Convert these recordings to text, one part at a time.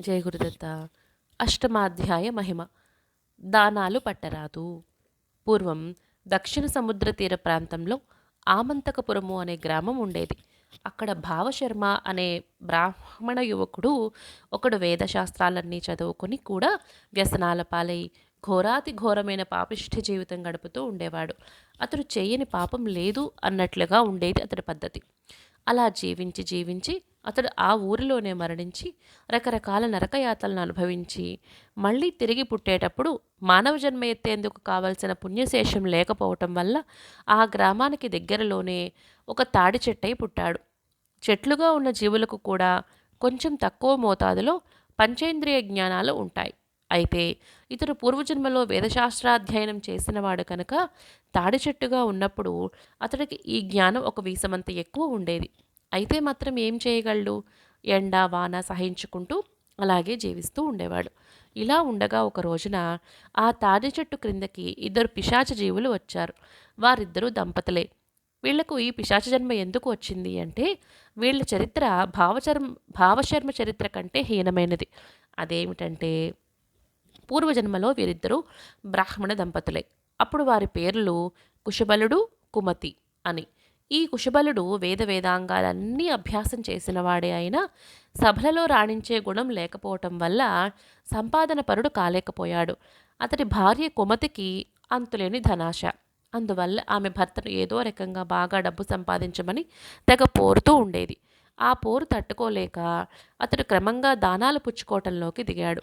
జయ గురుదత్త అష్టమాధ్యాయ మహిమ. దానాలు పట్టరాదు. పూర్వం దక్షిణ సముద్ర తీర ప్రాంతంలో ఆమంతకపురము అనే గ్రామం ఉండేది. అక్కడ భావశర్మ అనే బ్రాహ్మణ యువకుడు ఒకడు వేదశాస్త్రాలన్నీ చదువుకొని కూడా వ్యసనాల పాలై ఘోరాతి ఘోరమైన పాపిష్ఠ జీవితం గడుపుతూ ఉండేవాడు. అతడు చేయని పాపం లేదు అన్నట్లుగా ఉండేది అతడి పద్ధతి. అలా జీవించి జీవించి అతడు ఆ ఊరిలోనే మరణించి రకరకాల నరకయాతలను అనుభవించి మళ్ళీ తిరిగి పుట్టేటప్పుడు మానవ జన్మ ఎత్తేందుకు కావలసిన పుణ్యశేషం లేకపోవటం వల్ల ఆ గ్రామానికి దగ్గరలోనే ఒక తాడి చెట్టై పుట్టాడు. చెట్లుగా ఉన్న జీవులకు కూడా కొంచెం తక్కువ మోతాదులో పంచేంద్రియ జ్ఞానాలు ఉంటాయి. అయితే ఇతడు పూర్వజన్మలో వేదశాస్త్రాధ్యయనం చేసినవాడు కనుక తాడి చెట్టుగా ఉన్నప్పుడు అతడికి ఈ జ్ఞానం ఒక వీసమంత ఎక్కువ ఉండేది. అయితే మాత్రం ఏం చేయగలడు? ఎండ వాన సహించుకుంటూ అలాగే జీవిస్తూ ఉండేవాడు. ఇలా ఉండగా ఒక రోజున ఆ తాడి చెట్టు క్రిందకి ఇద్దరు పిశాచ జీవులు వచ్చారు. వారిద్దరూ దంపతులే. వీళ్ళకు ఈ పిశాచ జన్మ ఎందుకు వచ్చింది అంటే వీళ్ళ చరిత్ర భావచర్మ భావశర్మ చరిత్ర కంటే హీనమైనది. అదేమిటంటే పూర్వజన్మలో వీరిద్దరూ బ్రాహ్మణ దంపతులే. అప్పుడు వారి పేర్లు కుశబలుడు కుమతి అని. ఈ కుశబలుడు వేద వేదాంగాలన్నీ అభ్యాసం చేసినవాడే అయినా సభలలో రాణించే గుణం లేకపోవటం వల్ల సంపాదన పరుడు కాలేకపోయాడు. అతడి భార్య కుమతికి అంతులేని ధనాశ. అందువల్ల ఆమె భర్తను ఏదో రకంగా బాగా డబ్బు సంపాదించమని తెగ పోరుతూ ఉండేది. ఆ పోరు తట్టుకోలేక అతడు క్రమంగా దానాలు పుచ్చుకోవటంలోకి దిగాడు.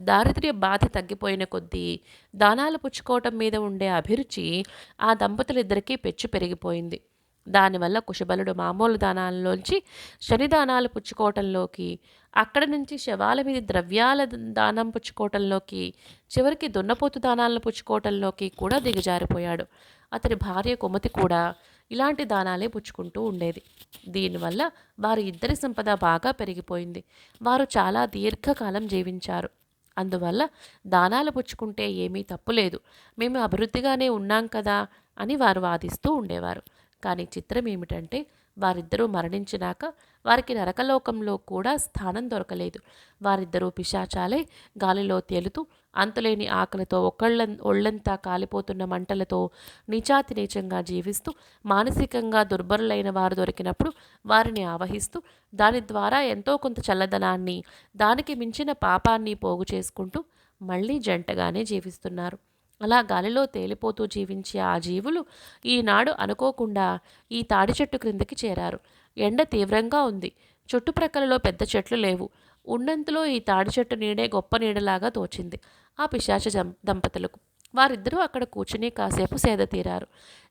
దారిద్ర్య బాధ తగ్గిపోయిన కొద్దీ దానాలు పుచ్చుకోవటం మీద ఉండే అభిరుచి ఆ దంపతులిద్దరికీ పెచ్చు పెరిగిపోయింది. దానివల్ల కుశబలుడు మామూలు దానాల్లోంచి శనిదానాలు పుచ్చుకోవటంలోకి అక్కడి నుంచి శవాల మీద ద్రవ్యాల దానం పుచ్చుకోవటంలోకి చివరికి దున్నపోతు దానాలను పుచ్చుకోవటంలోకి కూడా దిగజారిపోయాడు. అతని భార్య కుమతి కూడా ఇలాంటి దానాలే పుచ్చుకుంటూ ఉండేది. దీనివల్ల వారి ఇద్దరి సంపద బాగా పెరిగిపోయింది. వారు చాలా దీర్ఘకాలం జీవించారు. అందువల్ల దానాలు పుచ్చుకుంటే ఏమీ తప్పులేదు మేము అభివృద్ధిగానే ఉన్నాం కదా అని వారు వాదిస్తూ ఉండేవారు. కానీ చిత్రం ఏమిటంటే వారిద్దరూ మరణించినాక వారికి నరకలోకంలో కూడా స్థానం దొరకలేదు. వారిద్దరూ పిశాచాలే గాలిలో తేలుతూ అంతులేని ఆకలితో ఒకళ్ళ ఒళ్ళంతా కాలిపోతున్న మంటలతో నిచాతి నీచంగా జీవిస్తూ మానసికంగా దుర్బరులైన వారు దొరికినప్పుడు వారిని ఆవహిస్తూ దాని ద్వారా ఎంతో కొంత చల్లదనాన్ని దానికి మించిన పాపాన్ని పోగు చేసుకుంటూ మళ్ళీ జంటగానే జీవిస్తున్నారు. అలా గాలిలో తేలిపోతూ జీవించే ఆ జీవులు ఈనాడు అనుకోకుండా ఈ తాడి చెట్టు క్రిందకి చేరారు. ఎండ తీవ్రంగా ఉంది. చుట్టుప్రక్కలలో పెద్ద చెట్లు లేవు. ఉన్నంతలో ఈ తాడి చెట్టు నీడే గొప్ప నీడలాగా తోచింది. ఆ పిశాచ దంపతులకు. వారిద్దరూ అక్కడ కూర్చుని కాసేపు సేద తీరారు.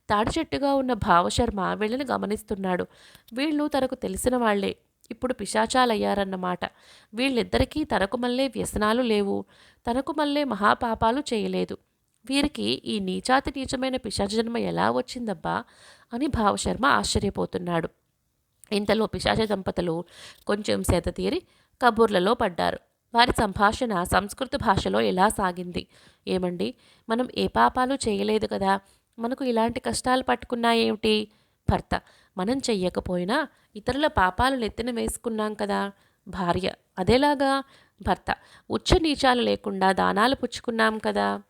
తాడి చెట్టుగా ఉన్న భావశర్మ వీళ్ళని గమనిస్తున్నాడు. వీళ్ళు తనకు తెలిసిన వాళ్ళే ఇప్పుడు పిశాచాలయ్యారన్నమాట. వీళ్ళిద్దరికీ తనకు మళ్ళీ వ్యసనాలు లేవు. తనకు మళ్ళీ మహాపాపాలు చేయలేదు. వీరికి ఈ నీచాతి నీచమైన పిశాచజన్మ ఎలా వచ్చిందబ్బా? అని భావశర్మ ఆశ్చర్యపోతున్నాడు. ఇంతలో పిశాచ దంపతులు కొంచెం సేత తీరి కబూర్లలో పడ్డారు. వారి సంభాషణ సంస్కృత భాషలో ఎలా సాగింది? ఏమండి? మనం ఏ పాపాలు చేయలేదు కదా? మనకు ఇలాంటి కష్టాలు పట్టుకున్నాయేమిటి? భర్త మనం చెయ్యకపోయినా ఇతరుల పాపాలు నెత్తిన వేసుకున్నాం కదా? భార్య అదేలాగా భర్త ఉచ్చ నీచాలు లేకుండా దానాలు పుచ్చుకున్నాం కదా?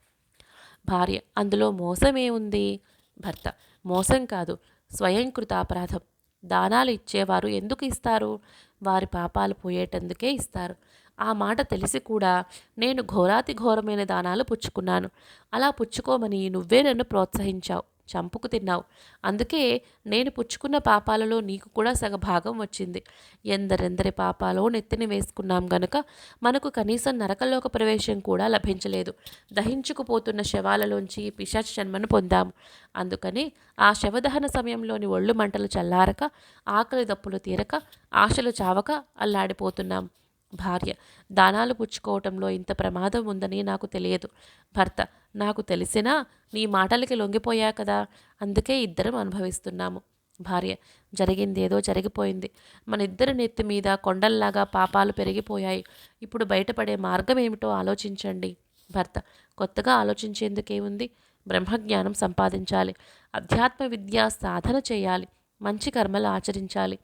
భార్య. అందులో మోసమే ఉంది భర్త. మోసం కాదు స్వయంకృత అపరాధం. దానాలు ఇచ్చేవారు ఎందుకు ఇస్తారు? వారి పాపాలు పోయేటందుకే ఇస్తారు. ఆ మాట తెలిసి కూడా నేను ఘోరాతి ఘోరమైన దానాలు పుచ్చుకున్నాను. అలా పుచ్చుకోమని నువ్వే నన్ను ప్రోత్సహించావు. చంపుకు తిన్నావు. అందుకే నేను పుచ్చుకున్న పాపాలలో నీకు కూడా సగభాగం వచ్చింది. ఎందరెందరి పాపాలో నెత్తిని వేసుకున్నాం గనుక మనకు కనీసం నరకలోక ప్రవేశం కూడా లభించలేదు. దహించుకుపోతున్న శవాలలోంచి పిశాచ్ జన్మను పొందాము. అందుకని ఆ శవదహన సమయంలోని ఒళ్ళు మంటలు చల్లారక ఆకలి దప్పులు తీరక ఆశలు చావక అల్లాడిపోతున్నాం. భార్య. దానాలు పుచ్చుకోవటంలో ఇంత ప్రమాదం ఉందని నాకు తెలియదు. భర్త నాకు తెలిసినా నీ మాటలకి లొంగిపోయా కదా? అందుకే ఇద్దరం అనుభవిస్తున్నాము. భార్య జరిగిందేదో జరిగిపోయింది. మన ఇద్దరి నెత్తి మీద కొండల్లాగా పాపాలు పెరిగిపోయాయి. ఇప్పుడు బయటపడే మార్గం ఏమిటో ఆలోచించండి. భర్త కొత్తగా ఆలోచించేందుకేముంది? బ్రహ్మజ్ఞానం సంపాదించాలి. అధ్యాత్మ విద్య సాధన చేయాలి. మంచి కర్మలు ఆచరించాలి.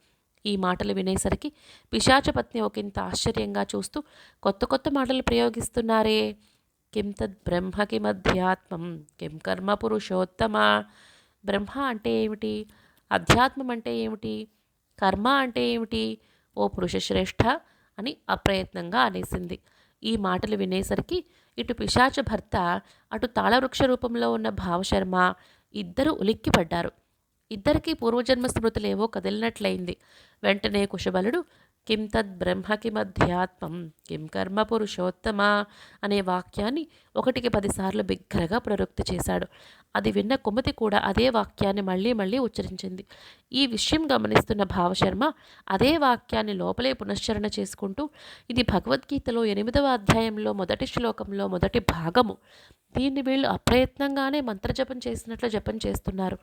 ఈ మాటలు వినేసరికి పిశాచపత్ని ఒకంత ఆశ్చర్యంగా చూస్తూ కొత్త కొత్త మాటలు ప్రయోగిస్తున్నారే. కిం తద్ బ్రహ్మకి మధ్యాత్మం కిం కర్మ పురుషోత్తమ? బ్రహ్మ అంటే ఏమిటి? అధ్యాత్మం అంటే ఏమిటి? కర్మ అంటే ఏమిటి? ఓ పురుషశ్రేష్ఠ అని అప్రయత్నంగా అనేసింది. ఈ మాటలు వినేసరికి ఇటు పిశాచ భర్త అటు తాళవృక్ష రూపంలో ఉన్న భావశర్మ ఇద్దరు ఉలిక్కిపడ్డారు. ఇద్దరికీ పూర్వజన్మ స్మృతులేవో కదిలినట్లయింది. వెంటనే కుశబలుడు కిం తద్ బ్రహ్మ కిమధ్యాత్మం కిం కర్మ పురుషోత్తమ అనే వాక్యాన్ని ఒకటికి పదిసార్లు బిగ్గరగా ప్రవృత్తి చేశాడు. అది విన్న కుమతి కూడా అదే వాక్యాన్ని మళ్ళీ మళ్ళీ ఉచ్చరించింది. ఈ విషయం గమనిస్తున్న భావశర్మ అదే వాక్యాన్ని లోపలే పునశ్చరణ చేసుకుంటూ ఇది భగవద్గీతలో ఎనిమిదవ అధ్యాయంలో మొదటి శ్లోకంలో మొదటి భాగము. దీన్ని వీళ్ళు అప్రయత్నంగానే మంత్రజపం చేసినట్లు జపం చేస్తున్నారు.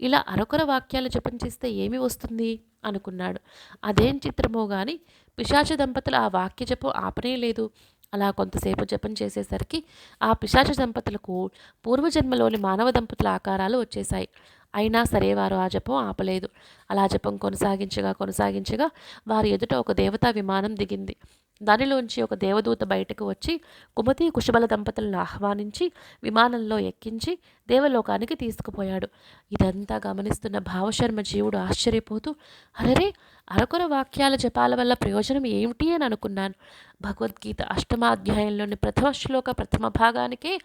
ఇలా అరొకర వాక్యాలు జపం చేస్తే ఏమి వస్తుంది? అనుకున్నాడు. అదేం చిత్రమో గాని పిశాచ దంపతులు ఆ వాక్య జపం ఆపనే లేదు. అలా కొంతసేపు జపం చేసేసరికి ఆ పిశాచ దంపతులకు పూర్వజన్మలోని మానవ దంపతుల ఆకారాలు వచ్చేశాయి. అయినా సరే వారు ఆ జపం ఆపలేదు. అలా జపం కొనసాగించగా కొనసాగించగా వారి ఎదుట ఒక దేవతా విమానం దిగింది. దానిలోంచి ఒక దేవదూత బయటకు వచ్చి కుమతి కుశబల దంపతులను ఆహ్వానించి విమానంలో ఎక్కించి దేవలోకానికి తీసుకుపోయాడు. ఇదంతా గమనిస్తున్న భావశర్మ జీవుడు ఆశ్చర్యపోతూ అరరే అరకొర వాక్యాల జపాల వల్ల ప్రయోజనం ఏమిటి అని అనుకున్నాను. భగవద్గీత అష్టమాధ్యాయంలోని ప్రథమ శ్లోక ప్రథమ భాగానికే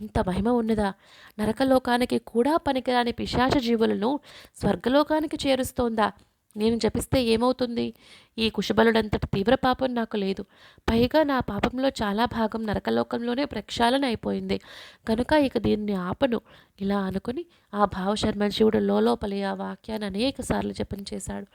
ఇంత మహిమ ఉన్నదా? నరకలోకానికి కూడా పనికిరాని పిశాచ జీవులను స్వర్గలోకానికి చేరుస్తోందా? నేను జపిస్తే ఏమవుతుంది? ఈ కుశబలుడంతటి తీవ్ర పాపం నాకు లేదు. పైగా నా పాపంలో చాలా భాగం నరకలోకంలోనే ప్రక్షాళన అయిపోయింది. కనుక ఇక దీన్ని ఆపను. ఇలా అనుకుని ఆ భావశర్మ శివుడు లోపలి ఆ వాక్యాన్ని అనేక సార్లు జపం చేశాడు.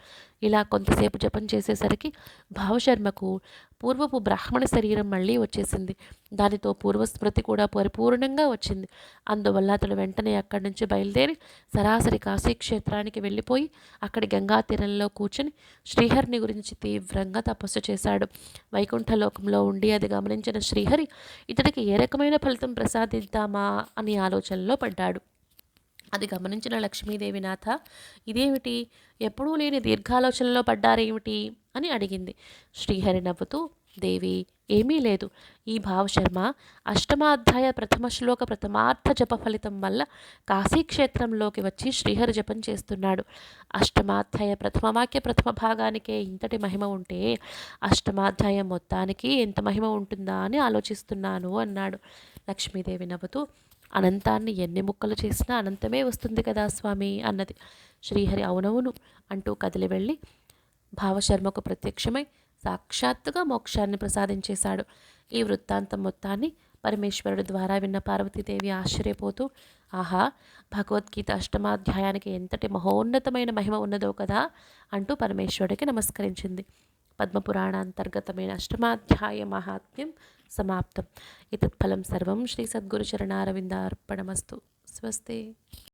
ఇలా కొంతసేపు జపం చేసేసరికి భావశర్మకు పూర్వపు బ్రాహ్మణ శరీరం మళ్ళీ వచ్చేసింది. దానితో పూర్వస్మృతి కూడా పరిపూర్ణంగా వచ్చింది. అందువల్ల అతడు వెంటనే అక్కడి నుంచి బయలుదేరి సరాసరి కాశీక్షేత్రానికి వెళ్ళిపోయి అక్కడి గంగా తీరంలో కూర్చుని శ్రీహరిని గురించి తీవ్రంగా తపస్సు చేశాడు. వైకుంఠలోకంలో ఉండి అది గమనించిన శ్రీహరి ఇతడికి ఏ రకమైన ఫలితం ప్రసాదిద్దామా? అని ఆలోచనలో పడ్డాడు. అది గమనించిన లక్ష్మీదేవినాథ ఇదేమిటి? ఎప్పుడూ లేని దీర్ఘాలోచనలో పడ్డారేమిటి? అని అడిగింది. శ్రీహరి నవ్వుతూ దేవి ఏమీ లేదు. ఈ భావశర్మ అష్టమాధ్యాయ ప్రథమ శ్లోక ప్రథమార్థ జప ఫలితం వల్ల కాశీక్షేత్రంలోకి వచ్చి శ్రీహరి జపం చేస్తున్నాడు. అష్టమాధ్యాయ ప్రథమ వాక్య ప్రథమ భాగానికే ఇంతటి మహిమ ఉంటే అష్టమాధ్యాయం మొత్తానికి ఎంత మహిమ ఉంటుందా అని ఆలోచిస్తున్నాను అన్నాడు లక్ష్మీదేవి నవ్వుతూ అనంతాన్ని ఎన్ని ముక్కలు చేసినా అనంతమే వస్తుంది కదా స్వామి అన్నది. శ్రీహరి అవునవును అంటూ కదిలి వెళ్ళి భావశర్మకు ప్రత్యక్షమై సాక్షాత్తుగా మోక్షాన్ని ప్రసాదించేశాడు. ఈ వృత్తాంతం మొత్తాన్ని పరమేశ్వరుడు ద్వారా విన్న పార్వతీదేవి ఆశ్చర్యపోతూ ఆహా భగవద్గీత అష్టమాధ్యాయానికి ఎంతటి మహోన్నతమైన మహిమ ఉన్నదో కదా అంటూ పరమేశ్వరుడికి నమస్కరించింది. పద్మపురాణాంతర్గతమైన అష్టమాధ్యాయ మహాత్మ్యం సమాప్తం ఇతత్ఫలం సర్వం శ్రీ సద్గురుచరణారవిందార్పణమస్తు స్వస్తి